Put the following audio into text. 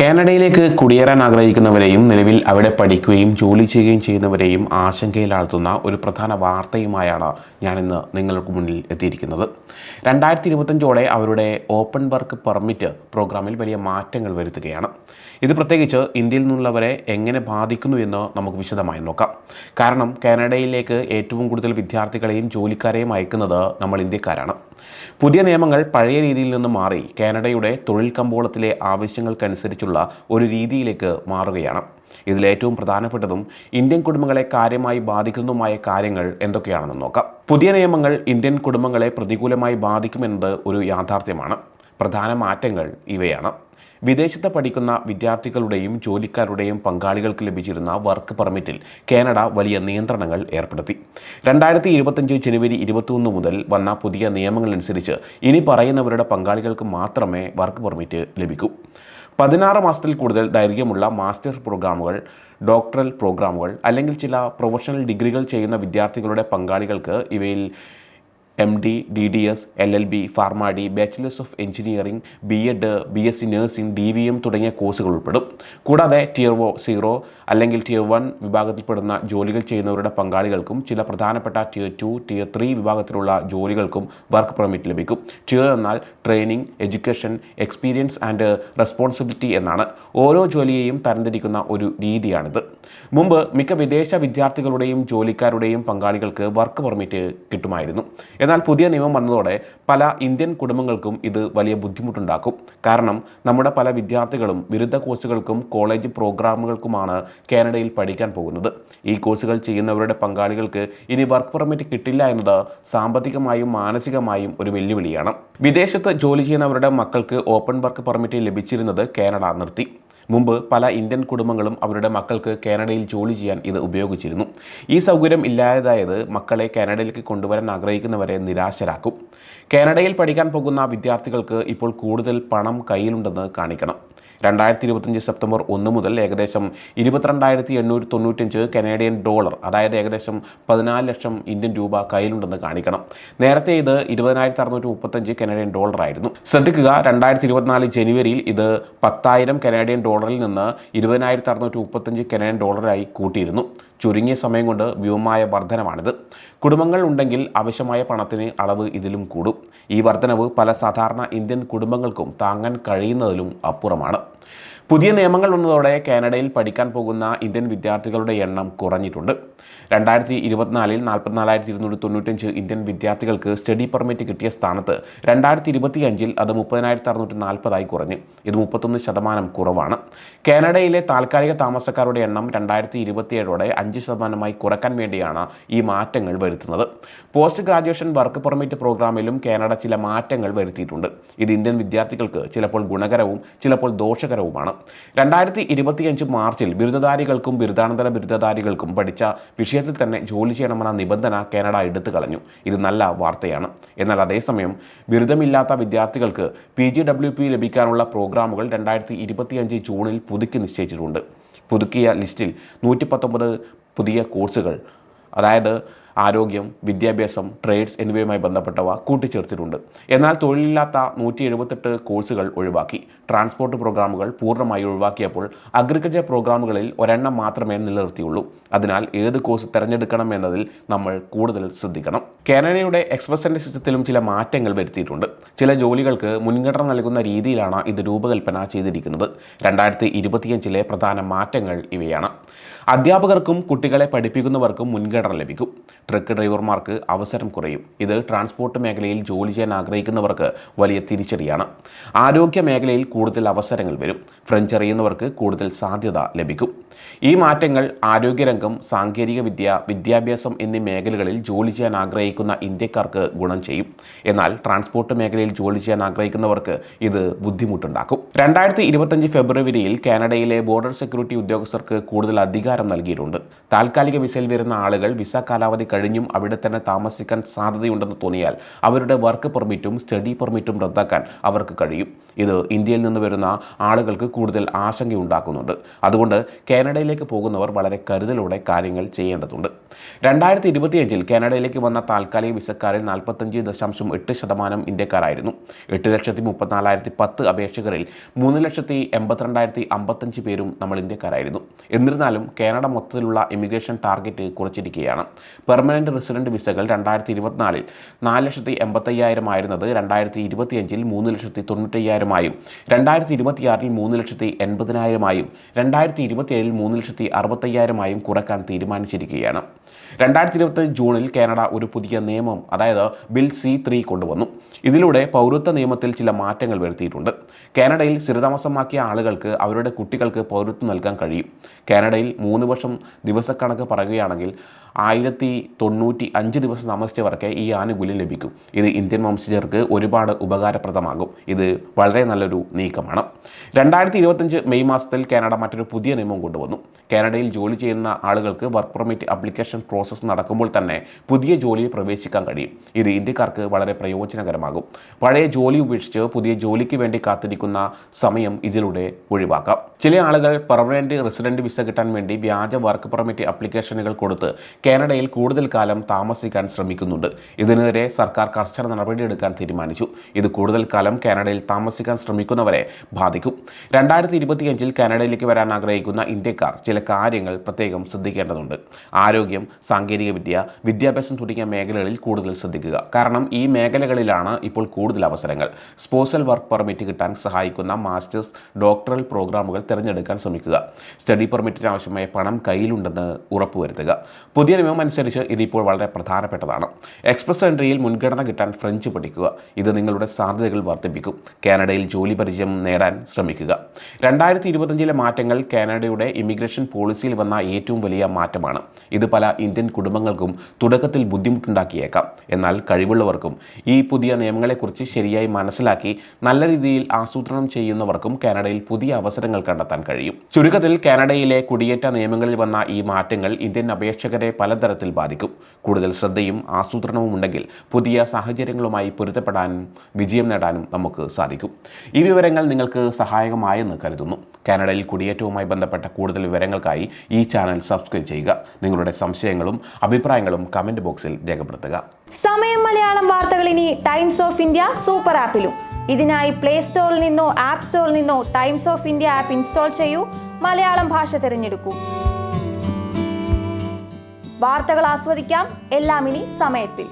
കാനഡയിലേക്ക് കുടിയേറാൻ ആഗ്രഹിക്കുന്നവരെയും നിലവിൽ അവിടെ പഠിക്കുകയും ജോലി ചെയ്യുകയും ചെയ്യുന്നവരെയും ആശങ്കയിലാഴ്ത്തുന്ന ഒരു പ്രധാന വാർത്തയുമായാണ് ഞാനിന്ന് നിങ്ങൾക്ക് മുന്നിൽ എത്തിയിരിക്കുന്നത്. രണ്ടായിരത്തി ഇരുപത്തഞ്ചോടെ അവരുടെ ഓപ്പൺ വർക്ക് പെർമിറ്റ് പ്രോഗ്രാമിൽ വലിയ മാറ്റങ്ങൾ വരുത്തുകയാണ്. ഇത് പ്രത്യേകിച്ച് ഇന്ത്യയിൽ നിന്നുള്ളവരെ എങ്ങനെ ബാധിക്കുന്നു എന്ന് നമുക്ക് വിശദമായി നോക്കാം. കാരണം കാനഡയിലേക്ക് ഏറ്റവും കൂടുതൽ വിദ്യാർത്ഥികളെയും ജോലിക്കാരെയും അയക്കുന്നത് നമ്മൾ ഇന്ത്യക്കാരാണ്. പുതിയ നിയമങ്ങൾ പഴയ രീതിയിൽ നിന്ന് മാറി കാനഡയുടെ തൊഴിൽ കമ്പോളത്തിലെ ആവശ്യങ്ങൾക്കനുസരിച്ചുള്ള ഒരു രീതിയിലേക്ക് മാറുകയാണ്. ഇതിലേറ്റവും പ്രധാനപ്പെട്ടതും ഇന്ത്യൻ കുടുംബങ്ങളെ കാര്യമായി ബാധിക്കുന്നതുമായ കാര്യങ്ങൾ എന്തൊക്കെയാണെന്ന് നോക്കാം. പുതിയ നിയമങ്ങൾ ഇന്ത്യൻ കുടുംബങ്ങളെ പ്രതികൂലമായി ബാധിക്കുമെന്നത് ഒരു യാഥാർത്ഥ്യമാണ്. പ്രധാന മാറ്റങ്ങൾ ഇവയാണ്. വിദേശത്ത് പഠിക്കുന്ന വിദ്യാർത്ഥികളുടെയും ജോലിക്കാരുടെയും പങ്കാളികൾക്ക് ലഭിച്ചിരുന്ന വർക്ക് പെർമിറ്റിൽ കാനഡ വലിയ നിയന്ത്രണങ്ങൾ ഏർപ്പെടുത്തി. രണ്ടായിരത്തി ഇരുപത്തഞ്ച് ജനുവരി ഇരുപത്തിയൊന്ന് മുതൽ വന്ന പുതിയ നിയമങ്ങളനുസരിച്ച് ഇനി പറയുന്നവരുടെ പങ്കാളികൾക്ക് മാത്രമേ വർക്ക് പെർമിറ്റ് ലഭിക്കൂ. പതിനാറ് മാസത്തിൽ കൂടുതൽ ദൈർഘ്യമുള്ള മാസ്റ്റർ പ്രോഗ്രാമുകൾ ഡോക്ടറൽ പ്രോഗ്രാമുകൾ അല്ലെങ്കിൽ ചില പ്രൊഫഷണൽ ഡിഗ്രികൾ ചെയ്യുന്ന വിദ്യാർത്ഥികളുടെ പങ്കാളികൾക്ക് ഇവയിൽ M D D D S L L B pharma D bachelors of engineering B Ed B S C nursing D V M തുടങ്ങിയ കോഴ്സുകൾ ഉൾപ്പെടും. കൂടാതെ ടിയർ സീറോ അല്ലെങ്കിൽ ടിയർ വൺ വിഭാഗത്തിൽപ്പെടുന്ന ജോലികൾ ചെയ്യുന്നവരുടെ പങ്കാളികൾക്കും ചില പ്രധാനപ്പെട്ട ടിയർ ടു ടിയർ ത്രീ വിഭാഗത്തിലുള്ള ജോലികൾക്കും വർക്ക് പെർമിറ്റ് ലഭിക്കും. ടിയർ എന്നാൽ training education experience and responsibility എന്നാണ്. ഓരോ ജോലിയെയും തരംതിരിക്കുന്ന ഒരു രീതിയാണിത്. മുമ്പ് മിക്ക വിദേശ വിദ്യാർത്ഥികളുടെയും ജോലിക്കാരുടെയും പങ്കാളികൾക്ക് വർക്ക് പെർമിറ്റ് കിട്ടുമായിരുന്നു. എന്നാൽ പുതിയ നിയമം വന്നതോടെ പല ഇന്ത്യൻ കുടുംബങ്ങൾക്കും ഇത് വലിയ ബുദ്ധിമുട്ടുണ്ടാക്കും. കാരണം നമ്മുടെ പല വിദ്യാർത്ഥികളും ബിരുദ കോഴ്സുകൾക്കും കോളേജ് പ്രോഗ്രാമുകൾക്കുമാണ് കാനഡയിൽ പഠിക്കാൻ പോകുന്നത്. ഈ കോഴ്സുകൾ ചെയ്യുന്നവരുടെ പങ്കാളികൾക്ക് ഇനി വർക്ക് പെർമിറ്റ് കിട്ടില്ല എന്നത് സാമ്പത്തികമായും മാനസികമായും ഒരു വെല്ലുവിളിയാണ്. വിദേശത്ത് ജോലി ചെയ്യുന്നവരുടെ മക്കൾക്ക് ഓപ്പൺ വർക്ക് പെർമിറ്റ് ലഭിച്ചിരുന്നത് കാനഡ നിർത്തി. മുമ്പ് പല ഇന്ത്യൻ കുടുംബങ്ങളും അവരുടെ മക്കൾക്ക് കാനഡയിൽ ജോലി ചെയ്യാൻ ഇത് ഉപയോഗിച്ചിരുന്നു. ഈ സൗകര്യം ഇല്ലാതായത് മക്കളെ കാനഡയിലേക്ക് കൊണ്ടുവരാൻ ആഗ്രഹിക്കുന്നവരെ നിരാശരാക്കും. കാനഡയിൽ പഠിക്കാൻ പോകുന്ന വിദ്യാർത്ഥികൾക്ക് ഇപ്പോൾ കൂടുതൽ പണം കയ്യിലുണ്ടെന്ന് കാണിക്കണം. രണ്ടായിരത്തി ഇരുപത്തഞ്ച് സെപ്റ്റംബർ ഒന്ന് മുതൽ ഏകദേശം ഇരുപത്തിരണ്ടായിരത്തി എണ്ണൂറ്റി തൊണ്ണൂറ്റഞ്ച് കനേഡിയൻ ഡോളർ അതായത് ഏകദേശം പതിനാല് ലക്ഷം ഇന്ത്യൻ രൂപ കയ്യിലുണ്ടെന്ന് കാണിക്കണം. നേരത്തെ ഇത് ഇരുപതിനായിരത്തി അറുന്നൂറ്റി മുപ്പത്തഞ്ച് കനേഡിയൻ ഡോളർ ആയിരുന്നു ശ്രദ്ധിക്കുക രണ്ടായിരത്തി ഇരുപത്തിനാല് ജനുവരിയിൽ ഇത് പത്തായിരം കനേഡിയൻ ഡോളറിൽ നിന്ന് ഇരുപതിനായിരത്തി അറുന്നൂറ്റി മുപ്പത്തഞ്ച് കനേഡിയൻ ഡോളറായി കൂട്ടിയിരുന്നു. ചുരുങ്ങിയ സമയം കൊണ്ട് വ്യോമമായ വർധനമാണിത് കുടുംബങ്ങൾ ഉണ്ടെങ്കിൽ ആവശ്യമായ പണത്തിന് അളവ് ഇതിലും കൂടും. ഈ വർധനവ് പല സാധാരണ ഇന്ത്യൻ കുടുംബങ്ങൾക്കും താങ്ങാൻ കഴിയുന്നതിലും അപ്പുറമാണ്. പുതിയ നിയമങ്ങൾ വന്നതോടെ കാനഡയിൽ പഠിക്കാൻ പോകുന്ന ഇന്ത്യൻ വിദ്യാർത്ഥികളുടെ എണ്ണം കുറഞ്ഞിട്ടുണ്ട്. രണ്ടായിരത്തി ഇരുപത്തിനാലിൽ നാൽപ്പത്തിനാലായിരത്തി ഇരുന്നൂറ്റി തൊണ്ണൂറ്റഞ്ച് ഇന്ത്യൻ വിദ്യാർത്ഥികൾക്ക് സ്റ്റഡി പെർമിറ്റ് കിട്ടിയ സ്ഥാനത്ത് രണ്ടായിരത്തി ഇരുപത്തി അഞ്ചിൽ അത് മുപ്പതിനായിരത്തി അറുന്നൂറ്റി നാൽപ്പതായി കുറഞ്ഞു. ഇത് മുപ്പത്തൊന്ന് ശതമാനം കുറവാണ്. കാനഡയിലെ താൽക്കാലിക താമസക്കാരുടെ എണ്ണം രണ്ടായിരത്തി ഇരുപത്തിയേഴോടെ അഞ്ച് ശതമാനമായി കുറയ്ക്കാൻ വേണ്ടിയാണ് ഈ മാറ്റങ്ങൾ വരുത്തുന്നത്. പോസ്റ്റ് ഗ്രാജുവേഷൻ വർക്ക് പെർമിറ്റ് പ്രോഗ്രാമിലും കാനഡ ചില മാറ്റങ്ങൾ വരുത്തിയിട്ടുണ്ട്. ഇത് ഇന്ത്യൻ വിദ്യാർത്ഥികൾക്ക് ചിലപ്പോൾ ഗുണകരവും ചിലപ്പോൾ ദോഷകരവുമാണ്. രണ്ടായിരത്തി ഇരുപത്തിയഞ്ച് മാർച്ചിൽ ബിരുദധാരികൾക്കും ബിരുദാനന്തര ബിരുദധാരികൾക്കും പഠിച്ച വിഷയത്തിൽ തന്നെ ജോലി ചെയ്യണമെന്ന നിബന്ധന കാനഡ എടുത്തു കളഞ്ഞു. ഇത് നല്ല വാർത്തയാണ്. എന്നാൽ അതേസമയം ബിരുദമില്ലാത്ത വിദ്യാർത്ഥികൾക്ക് പി ജി ഡബ്ല്യു പി ലഭിക്കാനുള്ള പ്രോഗ്രാമുകൾ രണ്ടായിരത്തി ഇരുപത്തിയഞ്ച് ജൂണിൽ പുതുക്കി നിശ്ചയിച്ചിട്ടുണ്ട്. പുതുക്കിയ ലിസ്റ്റിൽ നൂറ്റി പത്തൊമ്പത് പുതിയ കോഴ്സുകൾ അതായത് ആരോഗ്യം വിദ്യാഭ്യാസം ട്രേഡ്സ് എന്നിവയുമായി ബന്ധപ്പെട്ടവ കൂട്ടിച്ചേർത്തിട്ടുണ്ട്. എന്നാൽ തൊഴിലില്ലാത്ത നൂറ്റി എഴുപത്തെട്ട് കോഴ്സുകൾ ഒഴിവാക്കി. ട്രാൻസ്പോർട്ട് പ്രോഗ്രാമുകൾ പൂർണമായി ഒഴിവാക്കിയപ്പോൾ അഗ്രികൾച്ചർ പ്രോഗ്രാമുകളിൽ ഒരെണ്ണം മാത്രമേ നിലനിർത്തിയുള്ളൂ. അതിനാൽ ഏത് കോഴ്സ് തിരഞ്ഞെടുക്കണം എന്നതിൽ നമ്മൾ കൂടുതൽ ശ്രദ്ധിക്കണം. കാനഡയുടെ എക്സ്പ്രസ് സിസ്റ്റത്തിലും ചില മാറ്റങ്ങൾ വരുത്തിയിട്ടുണ്ട്. ചില ജോലികൾക്ക് മുൻഗണന നൽകുന്ന രീതിയിലാണ് ഇത് രൂപകൽപ്പന ചെയ്തിരിക്കുന്നത്. രണ്ടായിരത്തി ഇരുപത്തിയഞ്ചിലെ പ്രധാന മാറ്റങ്ങൾ ഇവയാണ്. അധ്യാപകർക്കും കുട്ടികളെ പഠിപ്പിക്കുന്നവർക്കും മുൻഗണന ലഭിക്കും. ട്രക്ക് ഡ്രൈവർമാർക്ക് അവസരം കുറയും. ഇത് ട്രാൻസ്പോർട്ട് മേഖലയിൽ ജോലി ചെയ്യാൻ ആഗ്രഹിക്കുന്നവർക്ക് വലിയ തിരിച്ചടിയാണ്. ആരോഗ്യ മേഖലയിൽ കൂടുതൽ അവസരങ്ങൾ വരും. ഫ്രഞ്ച് അറിയുന്നവർക്ക് കൂടുതൽ സാധ്യത ലഭിക്കും. ഈ മാറ്റങ്ങൾ ആരോഗ്യരംഗം സാങ്കേതികവിദ്യ വിദ്യാഭ്യാസം എന്നീ മേഖലകളിൽ ജോലി ചെയ്യാൻ ആഗ്രഹിക്കുന്ന ഇന്ത്യക്കാർക്ക് ഗുണം ചെയ്യും. എന്നാൽ ട്രാൻസ്പോർട്ട് മേഖലയിൽ ജോലി ചെയ്യാൻ ആഗ്രഹിക്കുന്നവർക്ക് ഇത് ബുദ്ധിമുട്ടുണ്ടാക്കും. രണ്ടായിരത്തി ഫെബ്രുവരിയിൽ കാനഡയിലെ ബോർഡർ സെക്യൂരിറ്റി ഉദ്യോഗസ്ഥർക്ക് കൂടുതൽ അധികാരം നൽകിയിട്ടുണ്ട്. താൽക്കാലിക വിസയിൽ വരുന്ന ആളുകൾ വിസ കാലാവധി കഴിഞ്ഞും അവിടെ തന്നെ താമസിക്കാൻ സാധ്യതയുണ്ടെന്ന് തോന്നിയാൽ അവരുടെ വർക്ക് പെർമിറ്റും സ്റ്റഡി പെർമിറ്റും റദ്ദാക്കാൻ അവർക്ക് കഴിയും. ഇത് ഇന്ത്യയിൽ നിന്ന് വരുന്ന ആളുകൾക്ക് കൂടുതൽ ആശങ്കയുണ്ടാക്കുന്നുണ്ട്. അതുകൊണ്ട് കാനഡയിലേക്ക് പോകുന്നവർ വളരെ കരുതലോടെ കാര്യങ്ങൾ ചെയ്യേണ്ടതുണ്ട്. രണ്ടായിരത്തി ഇരുപത്തിയഞ്ചിൽ കാനഡയിലേക്ക് വന്ന താൽക്കാലിക വിസക്കാരിൽ നാൽപ്പത്തഞ്ച് ദശാംശം എട്ട് ശതമാനം ഇന്ത്യക്കാരായിരുന്നു. എട്ട് ലക്ഷത്തി മുപ്പത്തിനാലായിരത്തി പത്ത് അപേക്ഷകരിൽ മൂന്ന് ലക്ഷത്തി എൺപത്തിരണ്ടായിരത്തി അമ്പത്തഞ്ച് പേരും നമ്മൾ ഇന്ത്യക്കാരായിരുന്നു. എന്നിരുന്നാലും കാനഡ മൊത്തത്തിലുള്ള ഇമിഗ്രേഷൻ ടാർഗറ്റ് കുറച്ചിരിക്കുകയാണ്. പെർമനന്റ് റെസിഡന്റ് വിസകൾ രണ്ടായിരത്തി ഇരുപത്തിനാലിൽ നാല് ലക്ഷത്തി എൺപത്തയ്യായിരം ആയിരുന്നത് രണ്ടായിരത്തി ഇരുപത്തിയഞ്ചിൽ മൂന്ന് ലക്ഷത്തി തൊണ്ണൂറ്റയ്യായിരമായും രണ്ടായിരത്തി ഇരുപത്തിയാറിൽ മൂന്ന് ലക്ഷത്തി എൺപതിനായിരമായും രണ്ടായിരത്തി ഇരുപത്തിയേഴിൽ മൂന്ന് ലക്ഷത്തി അറുപത്തയ്യായിരമായും കുറയ്ക്കാൻ തീരുമാനിച്ചിരിക്കുകയാണ്. രണ്ടായിരത്തി ഇരുപത്തി ജൂണിൽ കാനഡ ഒരു പുതിയ നിയമം അതായത് ബിൽ സി ത്രീ കൊണ്ടുവന്നു. ഇതിലൂടെ പൗരത്വ നിയമത്തിൽ ചില മാറ്റങ്ങൾ വരുത്തിയിട്ടുണ്ട്. കാനഡയിൽ സ്ഥിരതാമസമാക്കിയ ആളുകൾക്ക് അവരുടെ കുട്ടികൾക്ക് പൗരത്വം നൽകാൻ കഴിയും. കാനഡയിൽ മൂന്ന് വർഷം ദിവസക്കണക്ക് പറയുകയാണെങ്കിൽ ആയിരത്തി തൊണ്ണൂറ്റി അഞ്ച് ദിവസം താമസിച്ചവർക്ക് ഈ ആനുകൂല്യം ലഭിക്കും. ഇത് ഇന്ത്യൻ വംശജർക്ക് ഒരുപാട് ഉപകാരപ്രദമാകും. ഇത് വളരെ നല്ലൊരു നീക്കമാണ്. രണ്ടായിരത്തി ഇരുപത്തഞ്ച് മെയ് മാസത്തിൽ കാനഡ മറ്റൊരു പുതിയ നിയമം കൊണ്ടുവന്നു. കാനഡയിൽ ജോലി ചെയ്യുന്ന ആളുകൾക്ക് വർക്ക് പെർമിറ്റ് അപ്ലിക്കേഷൻ പ്രോസസ്സ് നടക്കുമ്പോൾ തന്നെ പുതിയ ജോലിയിൽ പ്രവേശിക്കാൻ കഴിയും. ഇത് ഇന്ത്യക്കാർക്ക് വളരെ പ്രയോജനകരമാകും പഴയ ജോലി ഉപേക്ഷിച്ച് പുതിയ ജോലിക്ക് വേണ്ടി കാത്തിരിക്കുന്ന സമയം ഇതിലൂടെ ഒഴിവാക്കാം. ചില ആളുകൾ പെർമനന്റ് റെസിഡന്റ് വിസ കിട്ടാൻ വേണ്ടി വ്യാജ വർക്ക് പെർമിറ്റ് അപ്ലിക്കേഷനുകൾ കൊടുത്ത് കാനഡയിൽ കൂടുതൽ കാലം താമസിക്കാൻ ശ്രമിക്കുന്നുണ്ട്. ഇതിനെതിരെ സർക്കാർ കർശന നടപടിയെടുക്കാൻ തീരുമാനിച്ചു. ഇത് കൂടുതൽ കാലം കാനഡയിൽ താമസിക്കാൻ ശ്രമിക്കുന്നവരെ ബാധിക്കും. രണ്ടായിരത്തി ഇരുപത്തിയഞ്ചിൽ കാനഡയിലേക്ക് വരാൻ ആഗ്രഹിക്കുന്ന ഇന്ത്യക്കാർ ചില കാര്യങ്ങൾ പ്രത്യേകം ശ്രദ്ധിക്കേണ്ടതുണ്ട്. ആരോഗ്യം സാങ്കേതികവിദ്യ വിദ്യാഭ്യാസം തുടങ്ങിയ മേഖലകളിൽ കൂടുതൽ ശ്രദ്ധിക്കുക. കാരണം ഈ മേഖലകളിലാണ് ഇപ്പോൾ കൂടുതൽ അവസരങ്ങൾ. സ്പോസൽ വർക്ക് പെർമിറ്റ് കിട്ടാൻ സഹായിക്കുന്ന മാസ്റ്റേഴ്സ് ഡോക്ടറൽ പ്രോഗ്രാമുകൾ തിരഞ്ഞെടുക്കാൻ ശ്രമിക്കുക. സ്റ്റഡി പെർമിറ്റിന് ആവശ്യമായ പണം കയ്യിലുണ്ടെന്ന് ഉറപ്പുവരുത്തുക. പുതിയ നിയമം അനുസരിച്ച് ഇതിപ്പോൾ വളരെ പ്രധാനപ്പെട്ടതാണ്. എക്സ്പ്രസ് എൻട്രിയിൽ മുൻഗണന കിട്ടാൻ ഫ്രഞ്ച് പഠിക്കുക. ഇത് നിങ്ങളുടെ സാധ്യതകൾ വർദ്ധിപ്പിക്കും. കാനഡയിൽ ജോലി പരിചയം നേടാൻ ശ്രമിക്കുക. രണ്ടായിരത്തി ഇരുപത്തഞ്ചിലെ മാറ്റങ്ങൾ കാനഡയുടെ ഇമിഗ്രേഷൻ പോളിസിയിൽ വന്ന ഏറ്റവും വലിയ മാറ്റമാണ്. ഇത് പല ഇന്ത്യൻ കുടുംബങ്ങൾക്കും തുടക്കത്തിൽ ബുദ്ധിമുട്ടുണ്ടാക്കിയേക്കാം. എന്നാൽ കഴിവുള്ളവർക്കും ഈ പുതിയ നിയമങ്ങളെക്കുറിച്ച് ശരിയായി മനസ്സിലാക്കി നല്ല രീതിയിൽ ആസൂത്രണം ചെയ്യുന്നവർക്കും കാനഡയിൽ പുതിയ അവസരങ്ങൾ കണ്ടെത്താൻ കഴിയും. ചുരുക്കത്തിൽ കാനഡയിലെ കുടിയേറ്റ നിയമങ്ങളിൽ വന്ന ഈ മാറ്റങ്ങൾ ഇന്ത്യൻ അപേക്ഷകരെ പലതരത്തിൽ ബാധിക്കും. കൂടുതൽ ശ്രദ്ധയും ആസൂത്രണവും ഉണ്ടെങ്കിൽ പുതിയ സാഹചര്യങ്ങളുമായി പൊരുത്തപ്പെടാനും വിജയം നേടാനും നമുക്ക് സാധിക്കും. ഈ വിവരങ്ങൾ നിങ്ങൾക്ക് സഹായകമായെന്ന് കരുതുന്നു. കാനഡയിൽ കുടിയേറ്റവുമായി ബന്ധപ്പെട്ട കൂടുതൽ വിവരങ്ങൾക്കായി ഈ ചാനൽ സബ്സ്ക്രൈബ് ചെയ്യുക. നിങ്ങളുടെ സംശയങ്ങളും അഭിപ്രായങ്ങളും കമന്റ് ബോക്സിൽ രേഖപ്പെടുത്തുക. സമയം മലയാളം വാർത്തകൾ ഇനി ടൈംസ് ഓഫ് ഇന്ത്യ സൂപ്പർ ആപ്പിലും. ഇതിനായി പ്ലേ സ്റ്റോറിൽ നിന്നോ ആപ്പ് സ്റ്റോറിൽ നിന്നോ Times of India app install ചെയ്യൂ. മലയാളം ഭാഷ തിരഞ്ഞെടുക്കൂ. വാർത്തകൾ ആസ്വദിക്കാം. എല്ലാം ഇനി സമയത്തിൽ.